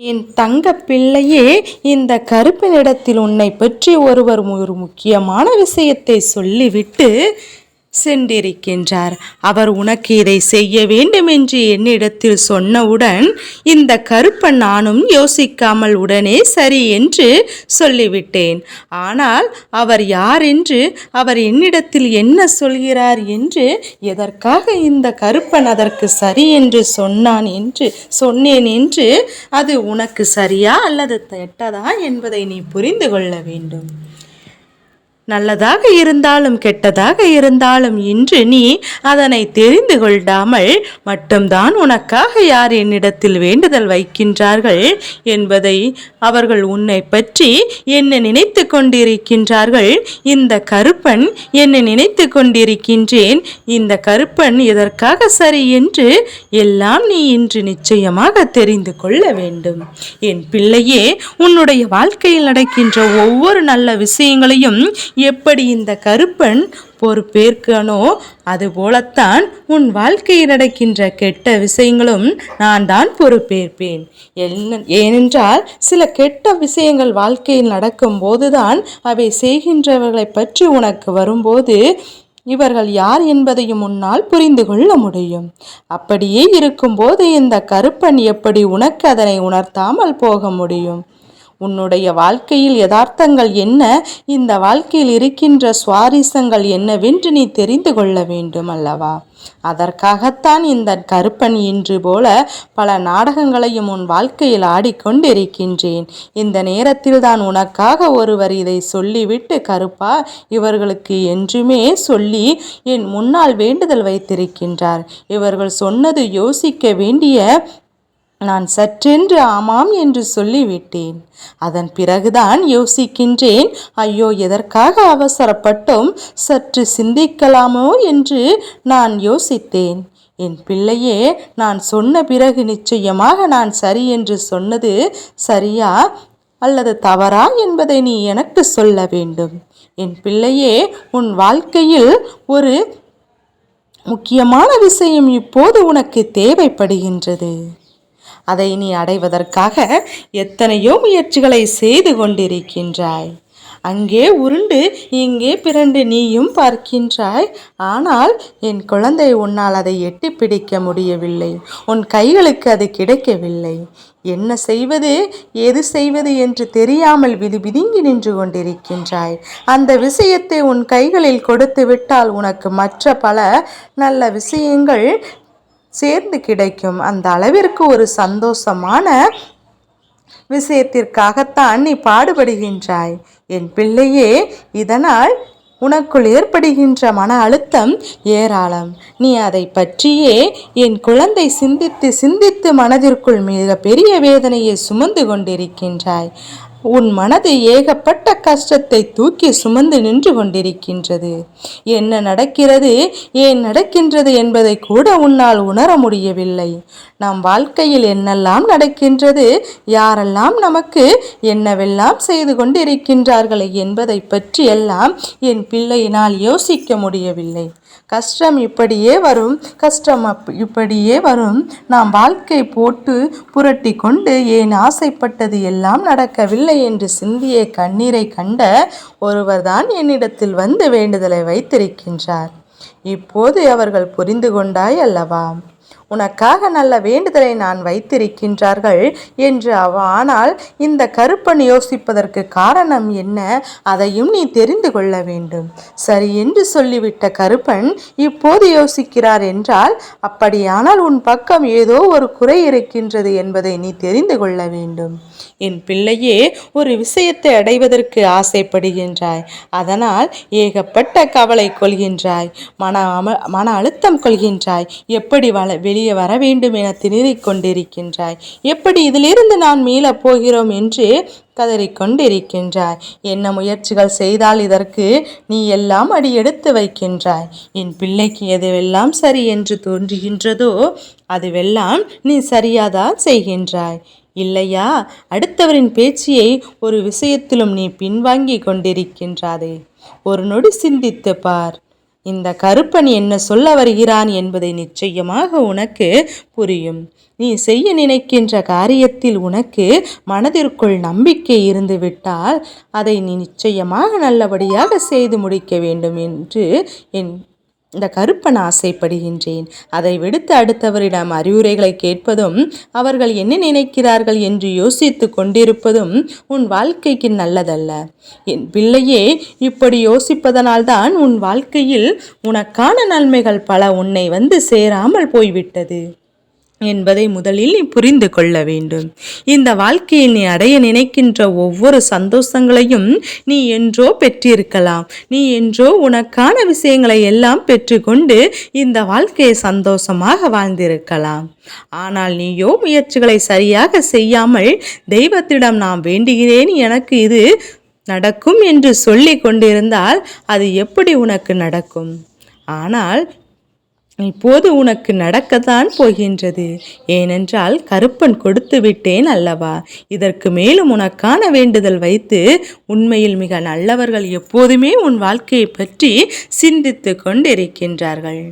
என் தங்க பிள்ளையே இந்த கருப்பனிடத்தில் உன்னை பற்றி ஒருவர் ஒரு முக்கியமான விஷயத்தை சொல்லிவிட்டு சென்றிருக்கின்றார் அவர் உனக்கு இதை செய்ய வேண்டும் என்று என்னிடத்தில் சொன்னவுடன் இந்த கருப்பன் நானும் யோசிக்காமல் உடனே சரி என்று சொல்லிவிட்டேன் ஆனால் அவர் யார் என்று அவர் என்னிடத்தில் என்ன சொல்கிறார் என்று எதற்காக இந்த கருப்பன் அதற்கு சரி என்று சொன்னான் என்று சொன்னேன் என்று அது உனக்கு சரியா அல்லது கெட்டதா என்பதை நீ புரிந்து கொள்ள வேண்டும் நல்லதாக இருந்தாலும் கெட்டதாக இருந்தாலும் இன்று நீ அதனை தெரிந்து கொள்ளாமல் மட்டும்தான் உனக்காக யார் என்னிடத்தில் வேண்டுதல் வைக்கின்றார்கள் என்பதை அவர்கள் உன்னை பற்றி என்ன நினைத்து கொண்டிருக்கின்றார்கள்? இந்த கருப்பன் என்னை நினைத்து கொண்டிருக்கின்றேன். இந்த கருப்பன் எதற்காக சரி என்று எல்லாம் நீ இன்று நிச்சயமாக தெரிந்து கொள்ள வேண்டும். என் பிள்ளையே உன்னுடைய வாழ்க்கையில் நடக்கின்ற ஒவ்வொரு நல்ல விஷயங்களையும் எப்படி இந்த கருப்பன் பொறுப்பேற்கனோ அதுபோலத்தான் உன் வாழ்க்கையில் நடக்கின்ற கெட்ட விஷயங்களும் நான் தான் பொறுப்பேற்பேன். என்ன ஏனென்றால் சில கெட்ட விஷயங்கள் வாழ்க்கையில் நடக்கும்போதுதான் அவை செய்கின்றவர்களை பற்றி உனக்கு வரும்போது இவர்கள் யார் என்பதையும் உன்னால் புரிந்து கொள்ள முடியும். அப்படியே இருக்கும்போது இந்த கருப்பன் எப்படி உனக்கு அதனை உணர்த்தாமல் போக முடியும்? உன்னுடைய வாழ்க்கையில் யதார்த்தங்கள் என்ன? இந்த வாழ்க்கையில் இருக்கின்ற சுவாரஸ்யங்கள் என்னவென்று நீ தெரிந்து கொள்ள வேண்டும் அல்லவா? அதற்காகத்தான் இந்த கருப்பன் இன்று போல பல நாடகங்களையும் உன் வாழ்க்கையில் ஆடிக்கொண்டிருக்கின்றேன். இந்த நேரத்தில் தான் உனக்காக ஒருவர் இதை சொல்லிவிட்டு கருப்பா இவர்களுக்கு என்றுமே சொல்லி என் முன்னால் வேண்டுதல் வைத்திருக்கின்றார். இவர்கள் சொன்னது யோசிக்க வேண்டிய நான் சற்றென்று ஆமாம் என்று சொல்லிவிட்டேன். அதன் பிறகுதான் யோசிக்கின்றேன் ஐயோ எதற்காக அவசரப்பட்டோம் சற்று சிந்திக்கலாமோ என்று நான் யோசித்தேன். என் பிள்ளையே நான் சொன்ன பிறகு நிச்சயமாக நான் சரி என்று சொன்னது சரியா அல்லது தவறா என்பதை நீ எனக்கு சொல்ல வேண்டும். என் பிள்ளையே உன் வாழ்க்கையில் ஒரு முக்கியமான விஷயம் இப்போது உனக்கு தேவைப்படுகின்றது. அதை நீ அடைவதற்காக எத்தனையோ முயற்சிகளை செய்து கொண்டிருக்கின்றாய். அங்கே உருண்டு இங்கே பிறண்டு நீயும் பார்க்கின்றாய். ஆனால் என் குழந்தை உன்னால் அதை எட்டி பிடிக்க முடியவில்லை. உன் கைகளுக்கு அது கிடைக்கவில்லை. என்ன செய்வது எது செய்வது என்று தெரியாமல் விதி விதுங்கி நின்று கொண்டிருக்கின்றாய். அந்த விஷயத்தை உன் கைகளில் கொடுத்து விட்டால் உனக்கு மற்ற பல நல்ல விஷயங்கள் சேர்ந்து கிடைக்கும். அந்த அளவிற்கு ஒரு சந்தோஷமான விஷயத்திற்காகத்தான் நீ பாடுபடுகின்றாய். என் பிள்ளையே இதனால் உனக்குள் ஏற்படுகின்ற மன அழுத்தம் ஏராளம். நீ அதை பற்றியே என் குழந்தை சிந்தித்து சிந்தித்து மனதிற்குள் மிக பெரிய வேதனையை சுமந்து கொண்டிருக்கின்றாய். உன் மனது ஏகப்பட்ட கஷ்டத்தை தூக்கி சுமந்து நின்று கொண்டிருக்கின்றது. என்ன நடக்கிறது ஏன் நடக்கின்றது என்பதை கூட உன்னால் உணர முடியவில்லை. நம் வாழ்க்கையில் என்னெல்லாம் நடக்கின்றது யாரெல்லாம் நமக்கு என்னவெல்லாம் செய்து கொண்டிருக்கின்றார்கள் என்பதை பற்றியெல்லாம் என் பிள்ளையினால் யோசிக்க முடியவில்லை. கஷ்டம் இப்படியே வரும் கஷ்டம் அப் இப்படியே வரும். நாம் வாழ்க்கை போட்டு புரட்டி கொண்டு ஏன் ஆசைப்பட்டது எல்லாம் நடக்கவில்லை என்று சிந்திய கண்ணீரை கண்ட ஒருவர்தான் என்னிடத்தில் வந்து வேண்டுதலை வைத்திருக்கின்றார். இப்போது அவர்கள் புரிந்து கொண்டாய் அல்லவா? உனக்காக நல்ல வேண்டுதலை நான் வைத்திருக்கின்றார்கள் என்று அவ ஆனால் இந்த கருப்பன் யோசிப்பதற்கு காரணம் என்ன? அதையும் நீ தெரிந்து கொள்ள வேண்டும். சரி என்று சொல்லிவிட்ட கருப்பன் இப்போது யோசிக்கிறார் என்றால் அப்படியானால் உன் பக்கம் ஏதோ ஒரு குறை இருக்கின்றது என்பதை நீ தெரிந்து கொள்ள வேண்டும். என் பிள்ளையே ஒரு விஷயத்தை அடைவதற்கு ஆசைப்படுகின்றாய். அதனால் ஏகப்பட்ட கவலை கொள்கின்றாய். மன அம மன அழுத்தம் கொள்கின்றாய். எப்படி வள வெளியே வர வேண்டும் என திணறிக் கொண்டிருக்கின்றாய். எப்படி இதிலிருந்து நான் மீளப் போகிறோம் என்று கதறிக்கொண்டிருக்கின்றாய் என்ன முயற்சிகள் செய்தால் இதற்கு நீ எல்லாம் அடி எடுத்து வைக்கின்றாய். என் பிள்ளைக்கு எதுவெல்லாம் சரி என்று தோன்றுகின்றதோ அதுவெல்லாம் நீ சரியாதான் செய்கின்றாய். இல்லையா? அடுத்தவரின் பேச்சியை ஒரு விஷயத்திலும் நீ பின்வாங்கி கொண்டிருக்கின்றாதே. ஒரு நொடி சிந்தித்து பார். இந்த கருப்பன் என்ன சொல்ல வருகிறான் என்பதை நிச்சயமாக உனக்கு புரியும். நீ செய்ய நினைக்கின்ற காரியத்தில் உனக்கு மனதிற்குள் நம்பிக்கை இருந்துவிட்டால் அதை நீ நிச்சயமாக நல்லபடியாக செய்து முடிக்க வேண்டும் என்று என் இந்த கருப்பன் ஆசைப்படுகின்றேன். அதை விடுத்து அடுத்தவரிடம் அறிவுரைகளை கேட்பதும் அவர்கள் என்ன நினைக்கிறார்கள் என்று யோசித்து கொண்டிருப்பதும் உன் வாழ்க்கைக்கு நல்லதல்ல. என் பிள்ளையே இப்படி யோசிப்பதனால்தான் உன் வாழ்க்கையில் உனக்கான நன்மைகள் பல உன்னை வந்து சேராமல் போய்விட்டது. என்பதை முதலில் நீ புரிந்து கொள்ள வேண்டும். இந்த வாழ்க்கையில் நீ அடைய நினைக்கின்ற ஒவ்வொரு சந்தோஷங்களையும் நீ என்றோ பெற்றிருக்கலாம். நீ என்றோ உனக்கான விஷயங்களை எல்லாம் பெற்றுக்கொண்டு இந்த வாழ்க்கையை சந்தோஷமாக வாழ்ந்திருக்கலாம். ஆனால் நீயோ முயற்சிகளை சரியாக செய்யாமல் தெய்வத்திடம் நான் வேண்டுகிறேன் எனக்கு இது நடக்கும் என்று சொல்லி கொண்டிருந்தால் அது எப்படி உனக்கு நடக்கும்? ஆனால் இப்போது உனக்கு நடக்கத்தான் போகின்றது. ஏனென்றால் கருப்பன் கொடுத்து விட்டேன் அல்லவா? இதற்கு மேலும் உனக்கான வேண்டுதல் வைத்து உண்மையில் மிக நல்லவர்கள் எப்போதுமே உன் வாழ்க்கையை பற்றி சிந்தித்து கொண்டிருக்கின்றார்கள்.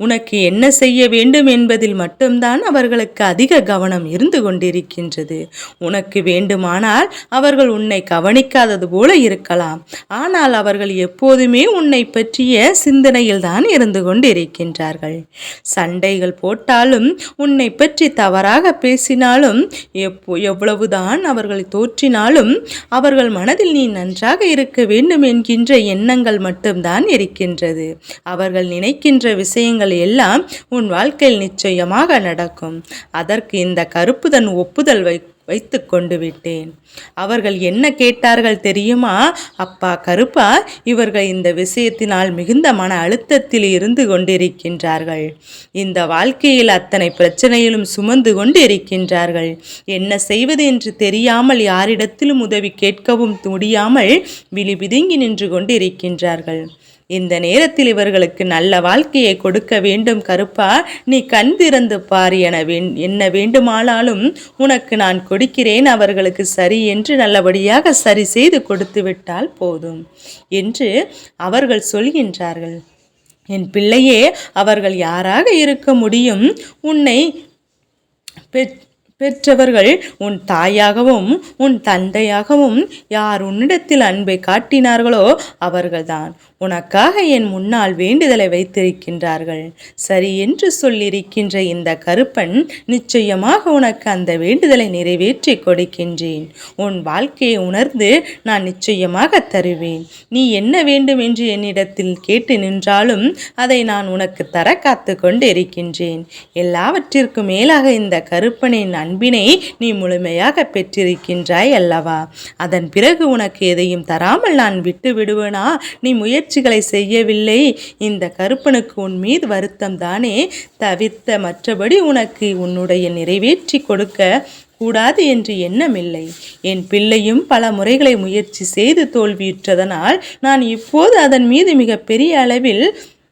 உனக்கு என்ன செய்ய வேண்டும் என்பதில் மட்டும்தான் அவர்களுக்கு அதிக கவனம் இருந்து கொண்டிருக்கின்றது. உனக்கு வேண்டுமானால் அவர்கள் உன்னை கவனிக்காதது போல இருக்கலாம். ஆனால் அவர்கள் எப்போதுமே உன்னை பற்றிய சிந்தனையில் தான் இருந்து கொண்டிருக்கின்றார்கள். சண்டைகள் போட்டாலும் உன்னை பற்றி தவறாக பேசினாலும் எப்போ எவ்வளவுதான் அவர்கள் தோற்றினாலும் அவர்கள் மனதில் நீ நன்றாக இருக்க வேண்டும் என்கின்ற எண்ணங்கள் மட்டும்தான் இருக்கின்றது. அவர்கள் நினைக்கின்ற விஷயங்கள் எல்லாம் உன் வாழ்க்கையில் நிச்சயமாக நடக்கும். அதற்கு இந்த கருப்புதன் ஒப்புதல் வை வைத்து கொண்டு விட்டேன். அவர்கள் என்ன கேட்டார்கள் தெரியுமா? அப்பா கருப்பா இவர்கள் இந்த விஷயத்தினால் மிகுந்த மன அழுத்தத்தில் இருந்து கொண்டிருக்கின்றார்கள். இந்த வாழ்க்கையில் அத்தனை பிரச்சனையிலும் சுமந்து கொண்டு இருக்கின்றார்கள் என்ன செய்வது என்று தெரியாமல் யாரிடத்திலும் உதவி கேட்கவும் முடியாமல் விழி பிதுங்கி நின்று கொண்டு இருக்கின்றார்கள் இந்த நேரத்தில் இவர்களுக்கு நல்ல வாழ்க்கையை கொடுக்க வேண்டும் கருப்பா. நீ கண் திறந்து பார் என என்ன வேண்டுமானாலும் உனக்கு நான் கொடுக்கிறேன் அவர்களுக்கு சரி என்று நல்லபடியாக சரி செய்து கொடுத்து விட்டால் போதும் என்று அவர்கள் சொல்கின்றார்கள். என் பிள்ளையே அவர்கள் யாராக இருக்க முடியும்? உன்னை பெற் பெற்றவர்கள் உன் தாயாகவும் உன் தந்தையாகவும் யார் உன்னிடத்தில் அன்பை காட்டினார்களோ அவர்கள்தான். உனக்காக என் முன்னால் வேண்டுதலை வைத்திருக்கின்றார்கள். சரி என்று சொல்லியிருக்கின்ற இந்த கருப்பன் நிச்சயமாக உனக்கு அந்த வேண்டுதலை நிறைவேற்றி கொடுக்கின்றேன். உன் வாழ்க்கையை உணர்ந்து நான் நிச்சயமாக தருவேன். நீ என்ன வேண்டும் என்று என்னிடத்தில் கேட்டு நின்றாலும் அதை நான் உனக்கு தர காத்து கொண்டு இருக்கின்றேன் எல்லாவற்றிற்கும் மேலாக இந்த கருப்பனின் அன்பினை நீ முழுமையாக பெற்றிருக்கின்றாய் அல்லவா? அதன் பிறகு உனக்கு எதையும் தராமல் நான் விட்டு விடுவேனா? நீ முயற்சி முயற்சிகளை செய்யவில்லை. இந்த கருப்பனுக்கு உன் மீது வருத்தம் தானே? தவிர்த்த மற்றபடி உனக்கு உன்னுடைய நிறைவேற்றி கொடுக்க கூடாது என்று எண்ணமில்லை. என் பிள்ளையும் பல முறைகளை முயற்சி செய்து தோல்வியுற்றதனால் நான் இப்போது அதன் மீது மிக பெரிய அளவில்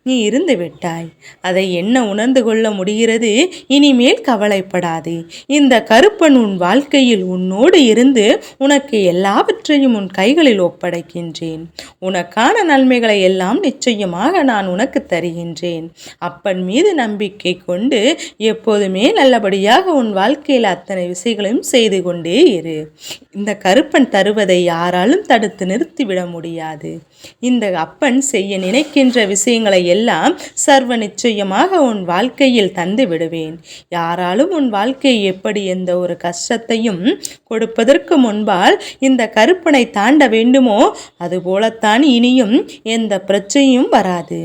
நீ இருந்து விட்டாய். அதை என்ன உணர்ந்து கொள்ள முடிகிறது? இனிமேல் கவலைப்படாதே. இந்த கருப்பன் உன் வாழ்க்கையில் உன்னோடு இருந்து உனக்கு எல்லாவற்றையும் உன் கைகளில் ஒப்படைக்கின்றேன். உனக்கான நன்மைகளை எல்லாம் நிச்சயமாக நான் உனக்கு தருகின்றேன். அப்பன் மீது நம்பிக்கை கொண்டு எப்போதுமே நல்லபடியாக உன் வாழ்க்கையில் அத்தனை விஷயங்களையும் செய்து கொண்டே இரு. இந்த கருப்பன் தருவதை யாராலும் தடுத்து நிறுத்திவிட முடியாது. இந்த அப்பன் செய்ய நினைக்கின்ற விஷயங்களை எல்லாம் சர்வ நிச்சயமாக உன் வாழ்க்கையில் தந்து விடுவேன். யாராலும் உன் வாழ்க்கையை எப்படி எந்த ஒரு கஷ்டத்தையும் கொடுப்பதற்கு முன்பால் இந்த கருப்பனை தாண்ட வேண்டுமோ? அதுபோலத்தான் இனியும் எந்த பிரச்சனையும் வராது.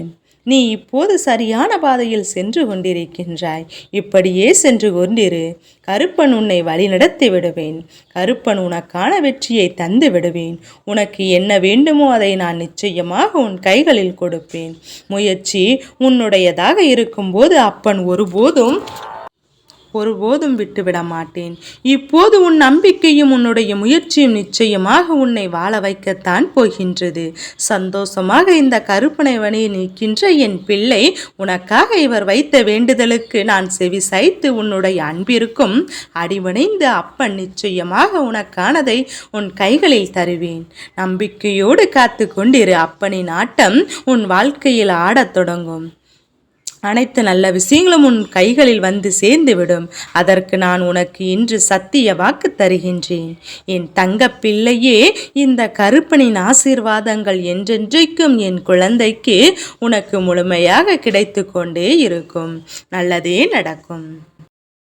நீ இப்போது சரியான பாதையில் சென்று கொண்டிருக்கின்றாய். இப்படியே சென்று கொண்டிரு. கருப்பன் உன்னை வழிநடத்தி விடுவேன். கருப்பன் உனக்கான வெற்றியை தந்து விடுவேன். உனக்கு என்ன வேண்டுமோ அதை நான் நிச்சயமாக உன் கைகளில் கொடுப்பேன். முயற்சி உன்னுடையதாக இருக்கும்போது அப்பன் ஒருபோதும் ஒருபோதும் விட்டுவிட மாட்டேன். இப்போது உன் நம்பிக்கையும் உன்னுடைய முயற்சியும் நிச்சயமாக உன்னை வாழ வைக்கத்தான் போகின்றது. சந்தோஷமாக இந்த கருப்பனை வணியை நிற்கின்ற என் பிள்ளை உனக்காக இவர் வைத்த வேண்டுதலுக்கு நான் செவி சாய்த்து உன்னுடைய அன்பிற்கும் அடிவணைந்து அப்பன் நிச்சயமாக உனக்கானதை உன் கைகளில் தருவேன். நம்பிக்கையோடு காத்து கொண்டிரு அப்பனின் ஆட்டம் உன் வாழ்க்கையில் ஆடத் தொடங்கும். அனைத்து நல்ல விஷயங்களும் உன் கைகளில் வந்து சேர்ந்துவிடும். அதற்கு நான் உனக்கு இன்று சத்திய வாக்கு தருகின்றேன். என் தங்க பிள்ளையே இந்த கருப்பனின் ஆசீர்வாதங்கள் என்றென்றைக்கும் என் குழந்தைக்கு உனக்கு முழுமையாக கிடைத்து கொண்டே இருக்கும். நல்லதே நடக்கும்.